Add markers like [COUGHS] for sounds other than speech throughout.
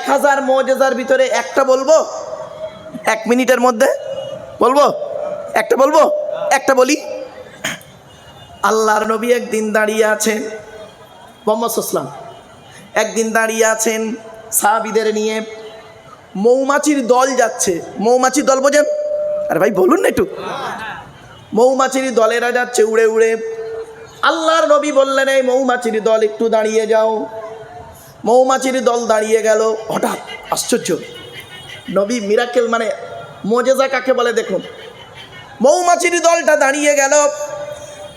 এক হাজার মজেজার ভিতরে একটা বলব? এক মিনিটের মধ্যে বলব? একটা বলব? একটা বলি? আল্লাহর নবী একদিন দাঁড়িয়ে আছেন মোহাম্মদ ইসলাম একদিন দাঁড়িয়ে আছেন সাহাবিদের নিয়ে। মৌমাছির দল যাচ্ছে। মৌমাছির দল বোঝেন? আরে ভাই, বলুন না একটু। মৌমাছির দলেরা যাচ্ছে উড়ে উড়ে। আল্লাহর নবী বললেন, এই মৌমাছির দল, একটু দাঁড়িয়ে যাও। মৌমাছির দল দাঁড়িয়ে গেল। হঠাৎ আশ্চর্য। নবী মিরাকেল মানে মজেজা কাকে বলে দেখুন। মৌমাছির দলটা দাঁড়িয়ে গেল।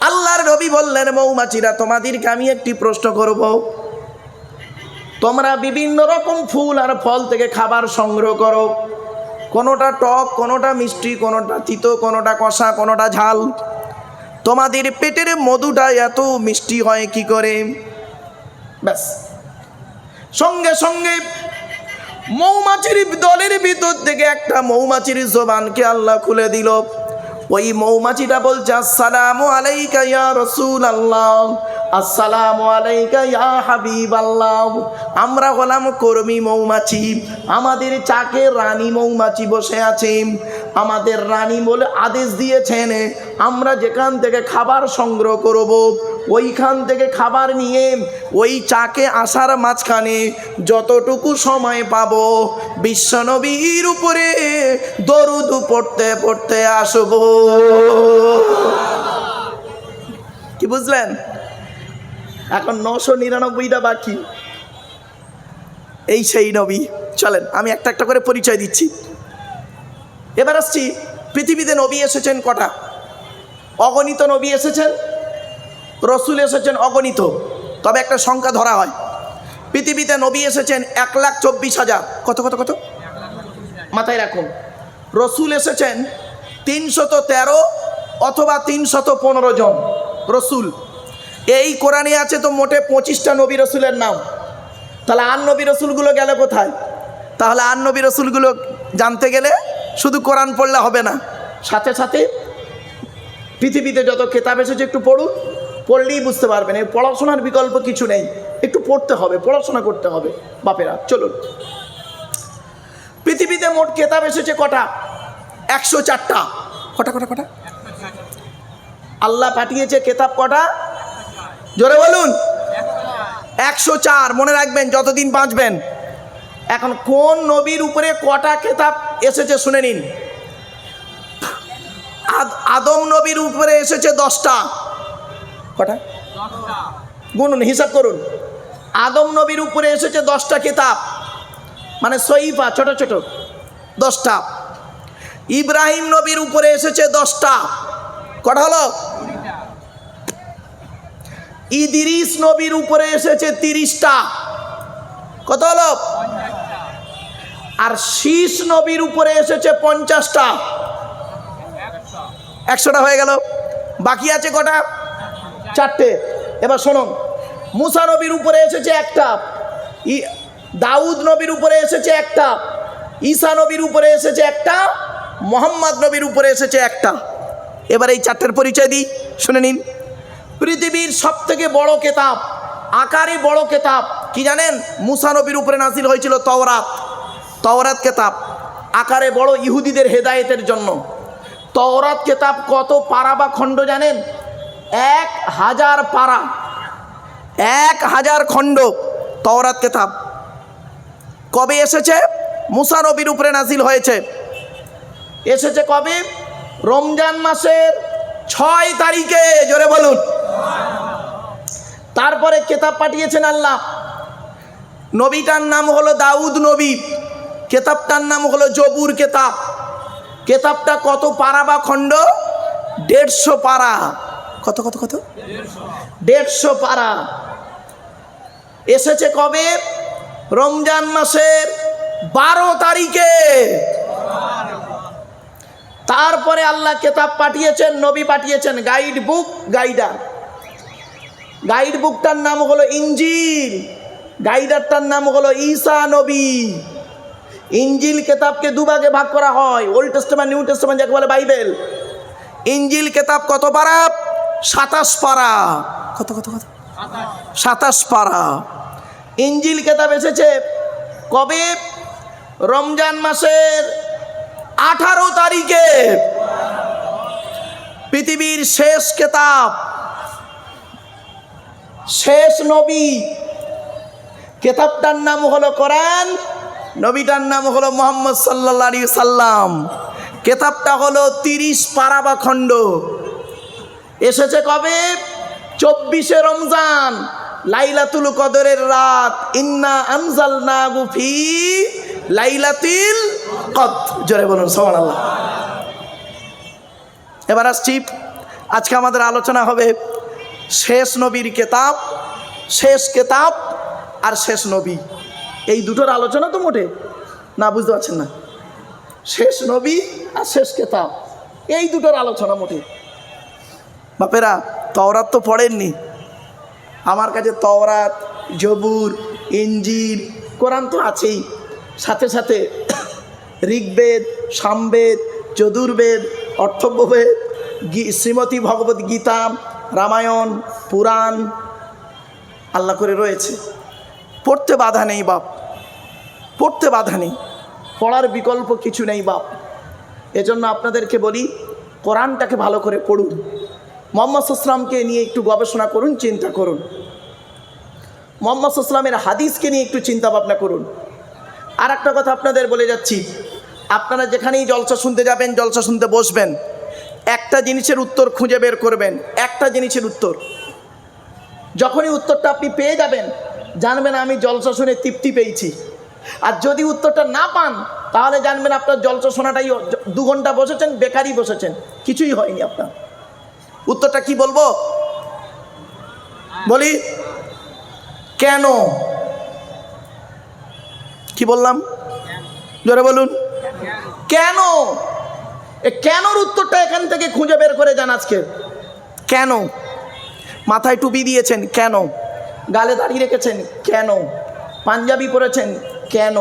আল্লাহর নবী বললেন, মৌমাছিরা, তোমাদেরকে আমি একটি প্রশ্ন করব। তোমরা বিভিন্ন রকম ফুল আর ফল থেকে খাবার সংগ্রহ করো। কোনোটা টক, কোনোটা মিষ্টি, কোনোটা তিতো, কোনোটা কষা, কোনোটা ঝাল। তোমাদের পেটের মধুটা এত মিষ্টি হয় কি করে? ব্যাস। সঙ্গে সঙ্গে মৌমাছির দলের ভিতর থেকে একটা মৌমাছির জবানকে আল্লাহ খুলে দিল। ওই মৌমাছিটা বলছে, আসসালামু আলাইকা ইয়া রসুল আল্লাহ আসসালামু আলাইকা ইয়া হাবিব আল্লাহ আমরা হলাম কর্মী মৌমাছি। আমাদের চাকে রানী মৌমাছি বসে আছে। আমাদের রানী বলে আদেশ দিয়েছেন, আমরা যেখান থেকে খাবার সংগ্রহ করব, ওইখান থেকে খাবার নিয়ে ওই চাকে আসার মাঝখানে যতটুকু সময় পাবো বিশ্বনবীর উপরে দরুদ পড়তে পড়তে আসব। কি বুঝলেন? এখন নশো নিরানব্বইটা বাকি। এই সেই নবী। চলেন, আমি একটা একটা করে পরিচয় দিচ্ছি। এবার আসছি, পৃথিবীতে নবী এসেছেন কটা? অগণিত নবী এসেছেন? রসুল এসেছেন অগণিত। তবে একটা সংখ্যা ধরা হয়। পৃথিবীতে নবী এসেছেন এক লাখ চব্বিশ হাজার। কত কত কত? মাথায় রাখুন। রসুল এসেছেন তিনশত তেরো অথবা তিনশত পনেরো জন রসুল। এই কোরআনে আছে তো মোটে পঁচিশটা নবী রসুলের নাম। তাহলে আর নবী রসুলগুলো গেল কোথায়? তাহলে আর নবী রসুলগুলো জানতে গেলে শুধু কোরআন পড়লে হবে না। সাথে সাথে পৃথিবীতে যত কেতাব এসেছে একটু পড়ুন, পড়লেই বুঝতে পারবেন। এই পড়াশোনার বিকল্প কিছু নেই। একটু পড়তে হবে, পড়াশোনা করতে হবে। বাপেরা, চলুন। পৃথিবীতে মোট কেতাব এসেছে কটা? একশো চারটা। কটা কটা কটা? আল্লাহ পাঠিয়েছে কেতাব কটা? জোরে বলুন। একশো চার। মনে রাখবেন, যতদিন বাঁচবেন। এখন কোন নবীর উপরে কটা কেতাব এসেছে শুনে নিন। আদ- আদম নবীর উপরে এসেছে দশটা। কটা? গুনুন হিসাব করুন। আদম নবীর উপরে এসেছে দশটা কেতাব। মানে সইফা ছোট ছোট। দশটা। ইব্রাহিম নবীর উপরে এসেছে দশটা। কটা হলো? ইদিরিস নবীর উপরে এসেছে তিরিশটা। কত হলো? আর শীষ নবীর উপরে এসেছে পঞ্চাশটা। একশোটা হয়ে গেল। বাকি আছে কটা? চারটে। এবার শোনো মুসা নবীর উপরে এসেছে একটা দাউদ নবীর উপরে এসেছে একটা, ঈসা নবীর উপরে এসেছে একটা, মোহাম্মদ নবীর উপরে এসেছে একটা। এবার এই চারটের পরিচয় দিই, শুনে নিন। পৃথিবীর সব থেকে বড় কেতাব, আকারে বড় কেতাব, কি জানেন? মুসা নবীর উপরে নাজিল হয়েছিল তওরাত। তওরাত কেতাব আকারে বড় ইহুদিদের হেদায়েতের জন্য। তওরাত কেতাব কত পারা বা খণ্ড জানেন? এক হাজার পারা। এক হাজার খণ্ড তওরাত কেতাব। কবে এসেছে? মুসা নবীর উপরে নাজিল হয়েছে। এসেছে কবে? রমজান মাসের ছয় তারিখে, জোরে বলুন। তারপরে কেতাব পাঠিয়েছেন আল্লাহ। নবীটার নাম হলো দাউদ নবী। কেতাবটার নাম হলো জবুর কেতাব। কেতাবটা কত পারা বা খণ্ড? দেড়শো পারা। কত কত কত? দেড়শো পারা। এসেছে কবে? রমজান মাসের বারো তারিখে। তারপরে আল্লাহ কেতাব পাঠিয়েছেন, নবী পাঠিয়েছেন গাইড বুক গাইডার গাইড বুকটার নাম হলো ইঞ্জিল। গাইডারটার নাম হলো ঈসা নবী। ইঞ্জিল কেতাবকে দুভাগে ভাগ করা হয়। ওল্ড টেস্টমেন্ট নিউ টেস্টমেন্ট যাকে বলে বাইবেল। ইঞ্জিল কেতাব কত পারা? সাতাশ পারা। কত কত কত? সাতাশ পারা। ইঞ্জিল কেতাব এসেছে কবে? রমজান মাসের আঠারো তারিখে। পৃথিবীর শেষ কেতাব, শেষ নবী। কেতাবটার নাম হলো কোরআন। নবীটার নাম হলো মোহাম্মদ সাল্লা সাল্লাম। কেতাবটা হলো তিরিশ পারাবা খণ্ড। এসেছে কবে? চব্বিশে রমজান, লাইলাতুল কদরের রাত। ইন্না আনজাল না গুফি লাইলাতিল কদ জোরে বলুন সবার আল্লাহ এবার আসছি। আজকে আমাদের আলোচনা হবে শেষ নবীর কেতাব, শেষ কেতাব আর শেষ নবী। এই দুটোর আলোচনা তো মোটে। না, বুঝতে পারছেন না। শেষ নবী আর শেষ কেতাব। এই দুটোর আলোচনা মোটে। বাপেরা, তওরাত তো পড়েননি। আমার কাছে তওরাত, জবুর ইঞ্জিল কোরআন তো আছেই। সাথে সাথে [COUGHS] ঋগ্বেদ, সামবেদ যদুর্বেদ অর্থব্যবেদ শ্রীমতী ভগবত গীতা, রামায়ণ, পুরাণ, আল্লাহ করে রয়েছে। পড়তে বাধা নেই বাপ। পড়তে বাধা নেই। পড়ার বিকল্প কিছু নেই বাপ। এজন্য আপনাদেরকে বলি, কোরআনটাকে ভালো করে পড়ুন। মোহাম্মদ ইসলামকে নিয়ে একটু গবেষণা করুন, চিন্তা করুন। মোহাম্মদ ইসলামের হাদিসকে নিয়ে একটু চিন্তা ভাবনা করুন। আর একটা কথা আপনাদের বলে যাচ্ছি, আপনারা যেখানেই জলসা শুনতে যাবেন, জলসা শুনতে বসবেন। একটা জিনিসের উত্তর খুঁজে বের করবেন, একটা জিনিসের উত্তর। যখনই উত্তরটা আপনি পেয়ে যাবেন জানবেন আমি জলসা শুনে তৃপ্তি পেয়েছি। আর যদি উত্তরটা না পান, তাহলে জানবেন আপনার জলসা শোনাটাই দু ঘণ্টা বসেছেন, বেকারই বসেছেন। কিছুই হয়নি আপনার। উত্তরটা কি বলব? বলি, কেন? কি বললাম? জোরে বলুন। কেন? এ কেনর উত্তরটা এখান থেকে খুঁজে বের করে যান আজকে। কেন? মাথায় টুপি দিয়েছেন, কেন? গালে দাঁড়িয়ে রেখেছেন, কেন? পাঞ্জাবি পরেছেন, কেন?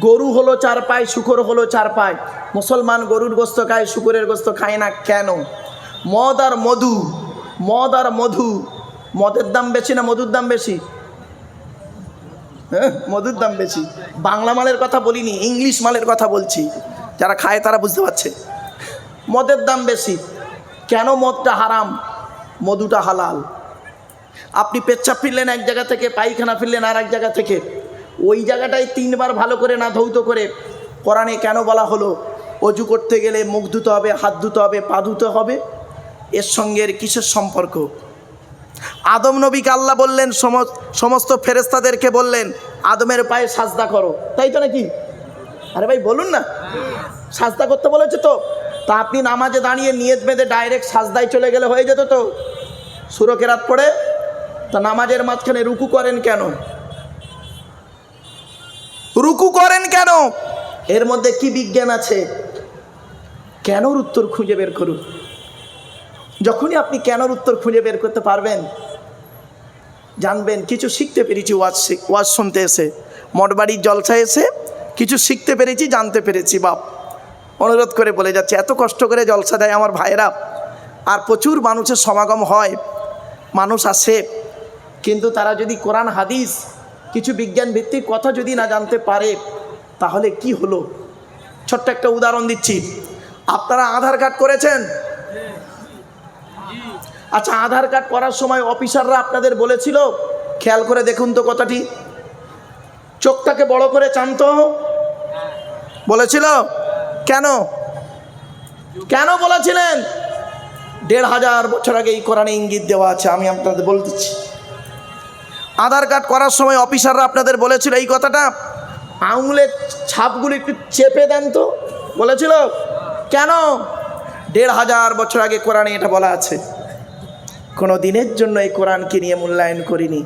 গরু হলো চার পায়, শুকর হলো চার পায়। মুসলমান গরুর গোস্ত খায়, শুকুরের গোস্ত খায় না কেন? মদ আর মধু, মদ আর মধু। মদের দাম বেশি না মধুর দাম বেশি? হ্যাঁ মধুর দাম বেশি। বাংলা মালের কথা বলিনি, ইংলিশ মালের কথা বলছি। যারা খায় তারা বুঝতে পারছে। মদের দাম বেশি। কেন মদটা হারাম? মধুটা হালাল। আপনি পেচ্ছাপ ফিরলেন এক জায়গা থেকে, পায়খানা ফিরলেন আর এক জায়গা থেকে। ওই জায়গাটায় তিনবার ভালো করে না ধৌত করে কোরআনে কেন বলা হলো? অজু করতে গেলে মুখ ধুতে হবে, হাত ধুতে হবে, পা ধুতে হবে। এর সঙ্গে কিসের সম্পর্ক? আদম নবীকে আল্লাহ বললেন সম- সমস্ত ফেরেস্তাদেরকে বললেন, আদমের পায়ে সাজদা করো। তাই তো নাকি? আরে ভাই, বলুন না। সাজদা করতে বলেছে তো। তা আপনি নামাজে দাঁড়িয়ে নিয়ত বেঁধে ডাইরেক্ট সাজদায় চলে গেলে হয়ে যেত তো। সুরকেরাত পড়ে তা নামাজের মাঝখানে রুকু করেন কেন? রুকু করেন কেন? এর মধ্যে কি বিজ্ঞান আছে? কেনর উত্তর খুঁজে বের করুন। যখনই আপনি কেনর উত্তর খুঁজে বের করতে পারবেন, জানবেন কিছু শিখতে পেরেছি ওয়াজ ওয়াজ শুনতে এসে। মঠবাড়ির জলসা এসে কিছু শিখতে পেরেছি, জানতে পেরেছি, বাপ। অনুরোধ করে বলে যাচ্ছে, এত কষ্ট করে জলসা দেয় আমার ভাইয়েরা। আর প্রচুর মানুষের সমাগম হয়। মানুষ আসে কিন্তু তারা যদি কোরআন, হাদিস, কিছু বিজ্ঞান ভিত্তিক কথা যদি না জানতে পারে, তাহলে কি হলো? ছোট্ট একটা উদাহরণ দিচ্ছি। আপনারা আধার কার্ড করেছেন? আচ্ছা আধার কার্ড করার সময় অফিসাররা আপনাদের বলেছিল, খেয়াল করে দেখুন তো কথাটি, চোখটাকে বড় করে চান্ত। বলেছিল? কেন? কেন বলেছিলেন? দেড় হাজার বছর আগে এই কোরআনে ইঙ্গিত দেওয়া আছে, আমি আপনাদের বলে দিচ্ছি আধার কার্ড করার সময় অফিসাররা আপনাদের বলেছিল, এই কথাটা আঙুলের ছাপগুলো একটু চেপে দেন তো। বলেছিল, কেন? দেড় হাজার বছর আগে কোরআনে এটা বলা আছে। কোনো দিনের জন্য এই কোরআনকে নিয়ে মূল্যায়ন করিনি।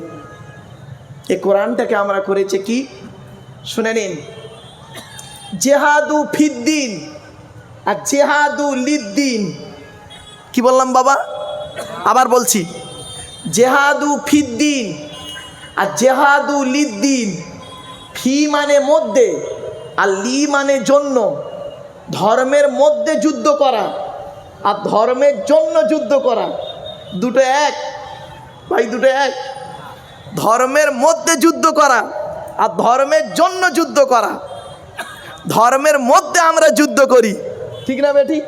এই কোরআনটাকে আমরা করেছি কি? শুনে নিন। জেহাদু ফিদ্দিন আর জেহাদু লিদ্দিন। কি বললাম বাবা? আবার বলছি। জেহাদু ফিদ্দিন আর জেহাদু লিদ্দিন, ফি মানে মধ্যে আর লি মানে জন্য। ধর্মের মধ্যে যুদ্ধ করা আর ধর্মের জন্য যুদ্ধ করা। দুটো এক, ভাই দুটো এক। ধর্মের মধ্যে যুদ্ধ করা আর ধর্মের জন্য যুদ্ধ করা। ধর্মের মধ্যে আমরা যুদ্ধ করি। ঠিক না বেটি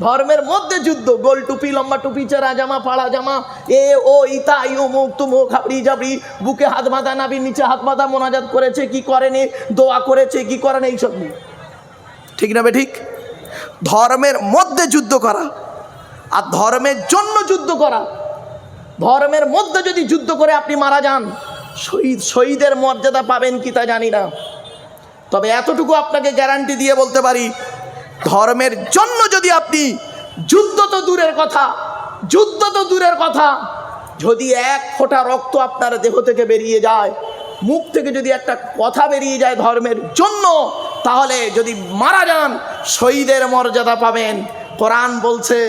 ধর্মের মধ্যে যুদ্ধ, গোল টুপি, লম্বা টুপি, চেরা জামা, পাড়া জামা, এ, ও ইতা ই মুখ তুমুক হাবড়ি, জাবড়ি, বুকে হাত বাঁধা নাবি নিচে হাত বাঁধা, মোনাজাত করেছে, কি করেনি, দোয়া করেছে, কি করেনি, এইসব নিয়ে। ঠিক না বেঠিক ধর্মের মধ্যে যুদ্ধ করা আর ধর্মের জন্য যুদ্ধ করা। ধর্মের মধ্যে যদি যুদ্ধ করে আপনি মারা যান, শহীদ, শহীদের মর্যাদা পাবেন কি তা জানি না। তবে এতটুকু আপনাকে গ্যারান্টি দিয়ে বলতে পারি ধর্মের জন্য যদি আপনি যুদ্ধ তো দূরের কথা, যুদ্ধ তো দূরের কথা, যদি এক ফোঁটা রক্ত আপনার দেহ থেকে বেরিয়ে যায়, মুখ থেকে যদি একটা কথা বেরিয়ে যায় ধর্মের জন্য, তাহলে যদি মারা যান, শহীদের মর্যাদা পাবেন। কোরআন বলছে,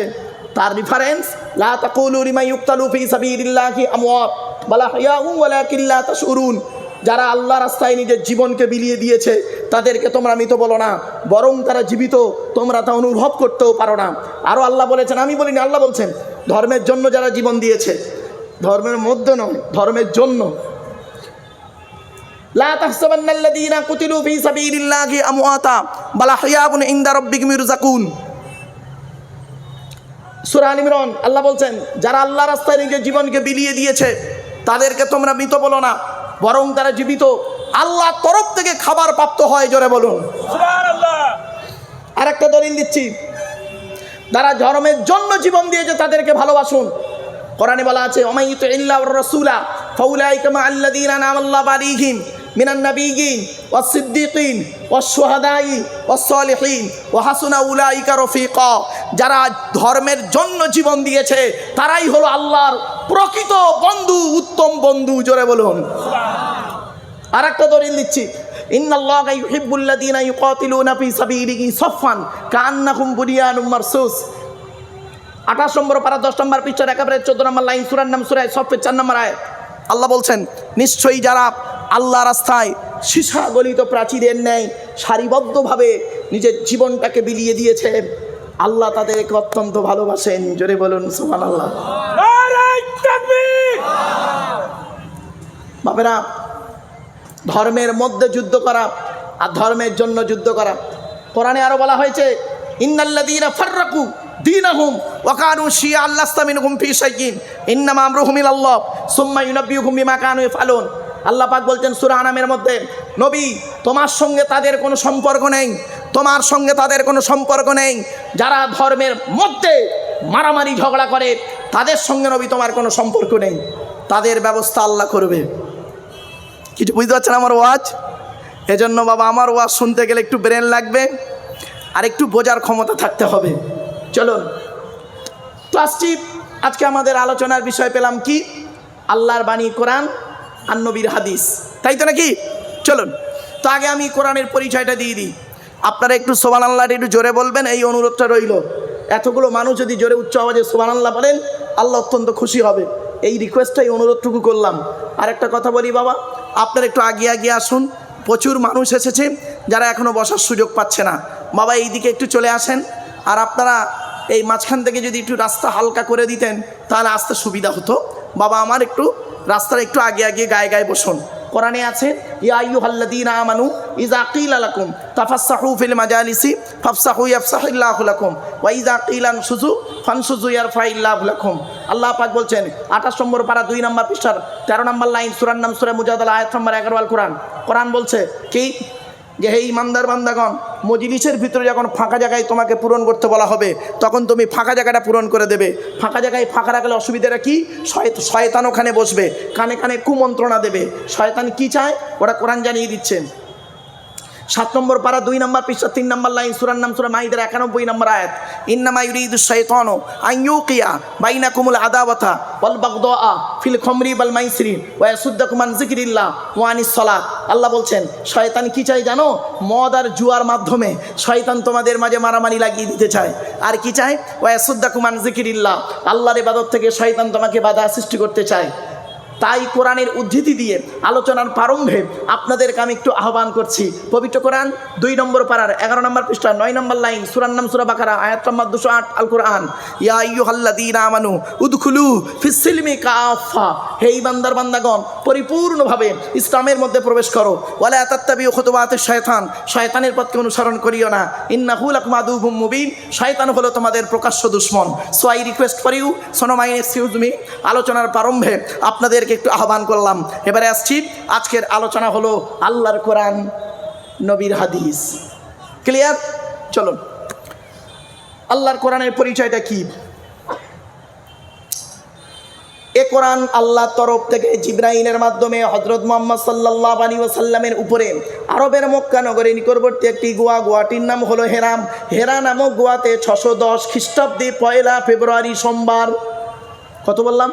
তার রিফারেন্স লা তাকুলু লিমা ইউক্তালু ফি সাবিলিল্লাহি আমওয়াত, বালা হিয়াউ ওয়ালাকিন লা তাশউরুন যারা আল্লাহ রাস্তায় নিজের জীবনকে বিলিয়ে দিয়েছে, তাদেরকে তোমরা মৃত বলো না। বরং তারা জীবিত, তোমরা তা অনুভব করতেও পারো না। আরও আল্লাহ বলেছেন, আমি বলিনি, আল্লাহ বলছেন, ধর্মের জন্য যারা জীবন দিয়েছে, ধর্মের মধ্যে নয়, ধর্মের জন্য। আল্লাহ বলছেন, যারা আল্লাহ রাস্তায় নিজের জীবনকে বিলিয়ে দিয়েছে তাদেরকে তোমরা মৃত বলো না বরং তারা জীবিত। আল্লাহ তরফ থেকে খাবার প্রাপ্ত হয় জোরে বলুন। আর একটা দলিল দিচ্ছি। যারা ধর্মের জন্য জীবন দিয়েছে তাদেরকে ভালোবাসুন। কোরআনে বলা আছে অমাইত ইল্লা রসুলা ফাউলাইকা মা আল্লাযীনা নামাল্লাহু আলাইহিম মিনান নাবিয়িন ওয়াস সিদ্দিকিন ওয়াস শুহাদাই ওয়াস সালিহিন ওয়া হাসুনা উলাইকা রফিকা। যারা ধর্মের জন্য জীবন দিয়েছে তারাই হলো আল্লাহর প্রকৃত বন্ধু, উত্তম বন্ধু, জোরে বলুন। আর একটা দলিল দিচ্ছি। আঠাশ নম্বর দশ নম্বর পিকচার একেবারে নম্বর লাইন, সুরার নাম সুরায় আল্লাহ বলছেন, নিশ্চয়ই যারা আল্লাহ রাস্তায় সীসা গলিত প্রাচীরের ন্যায় সারিবদ্ধভাবে নিজের জীবনটাকে বিলিয়ে দিয়েছে আল্লাহ তাদেরকে অত্যন্ত ভালোবাসেন। জোরে বলুন সুমান আল্লাহ বাপেরা, ধর্মের মধ্যে যুদ্ধ করা আর ধর্মের জন্য যুদ্ধ করা। কোরআনে আরও বলা হয়েছে, ইন্নাল্লাযীনা ফাররাকু দীনাহুম ওয়া কানু শিয়া আল্লাস্তামিনহুম ফি শাইইন, ইন্নামা আমরুহুম ইলাল্লাহ, সুম্মা ইউনাব্বিউহুম বিমা কানু ইয়াফআলুন আল্লাহ পাক বলছেন সূরা আনামের মধ্যে, নবী, তোমার সঙ্গে তাদের কোনো সম্পর্ক নেই, তোমার সঙ্গে তাদের কোনো সম্পর্ক নেই। যারা ধর্মের মধ্যে মারামারি ঝগড়া করে, তাদের সঙ্গে নবী তোমার কোনো সম্পর্ক নেই। তাদের ব্যবস্থা আল্লাহ করবে। কিছু বুঝতে পারছেন আমার ওয়াজ? এজন্য বাবা, আমার ওয়াজ শুনতে গেলে একটু ব্রেন লাগবে আর একটু বোঝার ক্ষমতা থাকতে হবে। চলুন। আসছি আজকে আমাদের আলোচনার বিষয় পেলাম কি? আল্লাহর বাণী, কোরআন আর নবীর হাদিস। তাই তো নাকি? চলুন। তো আগে আমি কোরআনের পরিচয়টা দিয়ে দিই। আপনারা একটু সোবান আল্লাহটা একটু জোরে বলবেন, এই অনুরোধটা রইল। এতগুলো মানুষ যদি জোরে উচ্চ আওয়াজে সোবান আল্লাহ বলেন, আল্লাহ অত্যন্ত খুশি হবে। এই রিকোয়েস্টটাই অনুরোধটুকু করলাম। আর একটা কথা বলি বাবা আপনারা একটু আগিয়ে আগিয়ে আসুন। প্রচুর মানুষ এসেছে, যারা এখনও বসার সুযোগ পাচ্ছে না। বাবা এই দিকে একটু চলে আসেন। আর আপনারা এই মাঝখান থেকে যদি একটু রাস্তা হালকা করে দিতেন, তাহলে আসতে সুবিধা হতো। বাবা, আমার একটু রাস্তার একটু আগে আগে গায়ে গায়ে বসুন। কোরআনে আছে, ইয়া আইয়ুহাল্লাযীনা আমানু ইযা কিলা আলাকুম তাফাসাহু ফিল মাজালিসি ফাফসাহু ইয়াফসাহিল্লাহু লাকুম ওয়া ইজা কিলা ইয়ার ফানশুযু ইয়ারফাইল্লাহু লাকুম। আল্লাহ পাক বলছেন 28 নম্বর পারা দুই নম্বর পৃষ্ঠার 13 নম্বর লাইন সুরান নাম সুরে মুজাদালা আয়াত নম্বর 11 আল কোরআন কোরআন বলছে কি? যে হে ইমানদার বান্দাগণ, মজলিসের ভিতরে যখন ফাঁকা জায়গায় তোমাকে পূরণ করতে বলা হবে, তখন তুমি ফাঁকা জায়গাটা পূরণ করে দেবে। ফাঁকা জায়গায় ফাঁকা রাখলে অসুবিধাটা কী? শয়ত, শয়তান ওখানে বসবে, কানে কানে কুমন্ত্রণা দেবে। শয়তান কি চায়? ওরা কোরআন জানিয়ে দিচ্ছেন। সাত নম্বর পারা, দুই নম্বর পৃষ্ঠা, তিন নম্বর লাইন, সুরার নাম সুরা মাহিদের একানব্বই নম্বর আয়াত। ইন্নামা ইউরিদু শাইতানু আন ইউকিয়া বাইনাকুমুল আদাওয়াতা ওয়াল বাগদাআ ফিল খমরি ওয়াল মাইসরি ওয়া ইয়াসুদ্দাকুম আন যিকরিল্লাহ ওয়া আনিস সালাত। আল্লাহ বলছেন, শয়তান কি চাই জানো? মদ আর জুয়ার মাধ্যমে শয়তান তোমাদের মাঝে মারামারি লাগিয়ে দিতে চায়। আর কি চায়? ওয়া ইয়াসুদ্দাকুম আন যিকরিল্লাহ, আল্লাহর ইবাদত থেকে শয়তান তোমাকে বাধা সৃষ্টি করতে চায়। তাই কোরআনের উদ্ধৃতি দিয়ে আলোচনার প্রারম্ভে আপনাদেরকে আমি একটু আহ্বান করছি। পবিত্র কোরআন দুই নম্বর পাড়ার এগারো নম্বর পৃষ্ঠা, নয় নম্বর লাইন, সুরান নাম, সুরা বাকারা, আয়াত নম্বর দুশো আট আল কোরআন ইয়া উদখুলু ফিসিলমি কাফা হে বান্দার বান্দাগণ, পরিপূর্ণভাবে ইসলামের মধ্যে প্রবেশ করো। ওয়ালা তাত্তাবি খুতুবাতে শয়তান। শয়তানের পথকে অনুসরণ করিও না। ইন্নাহু লাকুম আদুহুম মুবিন। শয়তান হলো তোমাদের প্রকাশ্য দুশ্মন। So I request for you সোনো excuse me আলোচনার প্রারম্ভে আপনাদেরকে একটু আহ্বান করলাম। এবারে আসছি। আজকের আলোচনা হলো আল্লাহর কোরআন, নবীর হাদিস। ক্লিয়ার চলুন। আল্লাহর কোরআনের পরিচয়টা কি? এ কোরআন আল্লাহর তরফ থেকে জিব্রাইলের মাধ্যমে হজরত মোহাম্মদ সাল্লাহ আলী ওসাল্লামের উপরে আরবের মক্কা নগরী নিকটবর্তী একটি গোয়া, গোয়াটির নাম হলো হেরাম। হেরা নামক গোয়াতে ছশো দশ খ্রিস্টাব্দে পয়লা ফেব্রুয়ারি সোমবার, কত বললাম?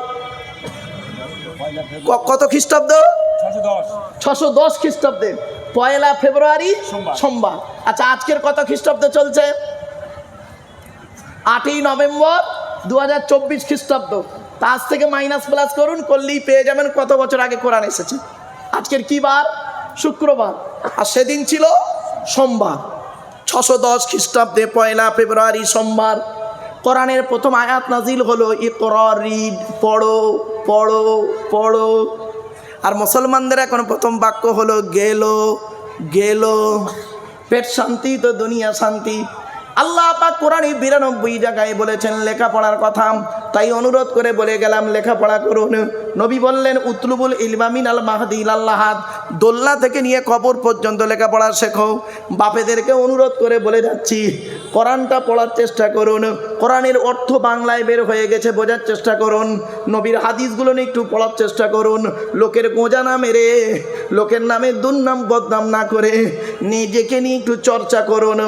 কত খ্রিস্টাব্দ? ছশো দশ। খ্রিস্টাব্দে। পয়লা ফেব্রুয়ারি সোমবার। আচ্ছা আজকের কত খ্রিস্টাব্দে চলছে? আটই নভেম্বর দু হাজার চব্বিশ খ্রিস্টাব্দ। তা আজ থেকে মাইনাস প্লাস করুন করলেই পেয়ে যাবেন কত বছর আগে কোরআন এসেছে। আজকের কি বার? শুক্রবার। আর সেদিন ছিল সোমবার। ছশো দশ খ্রিস্টাব্দে পয়লা ফেব্রুয়ারি সোমবার। কোরআনের প্রথম আয়াত নাজিল হলো ইকর রিড পড়ো। পড়ো পড়ো। আর মুসলমানদের এখন প্রথম বাক্য হলো গেল গেল। পেট শান্তি তো দুনিয়া শান্তি। আল্লাহ পাক কোরআনে বিরানব্বই জায়গায় বলেছেন, লেখাপড়ার কথা। তাই অনুরোধ করে বলে গেলাম, লেখাপড়া করুন। নবী বললেন, উতলুবুল ইলমামিন আল মাহদিল আল্লাহাদ দোল্লা থেকে নিয়ে কবর পর্যন্ত লেখাপড়া শেখো। বাপেদেরকে অনুরোধ করে বলে যাচ্ছি, কোরআনটা পড়ার চেষ্টা করুন। কোরআনের অর্থ বাংলায় বের হয়ে গেছে, বোঝার চেষ্টা করুন। নবীর হাদিসগুলো নিয়ে একটু পড়ার চেষ্টা করুন। লোকের গোঁজা না মেরে, লোকের নামে দুর্নাম বদনাম না করে নিজেকে নিয়ে একটু চর্চা করুন।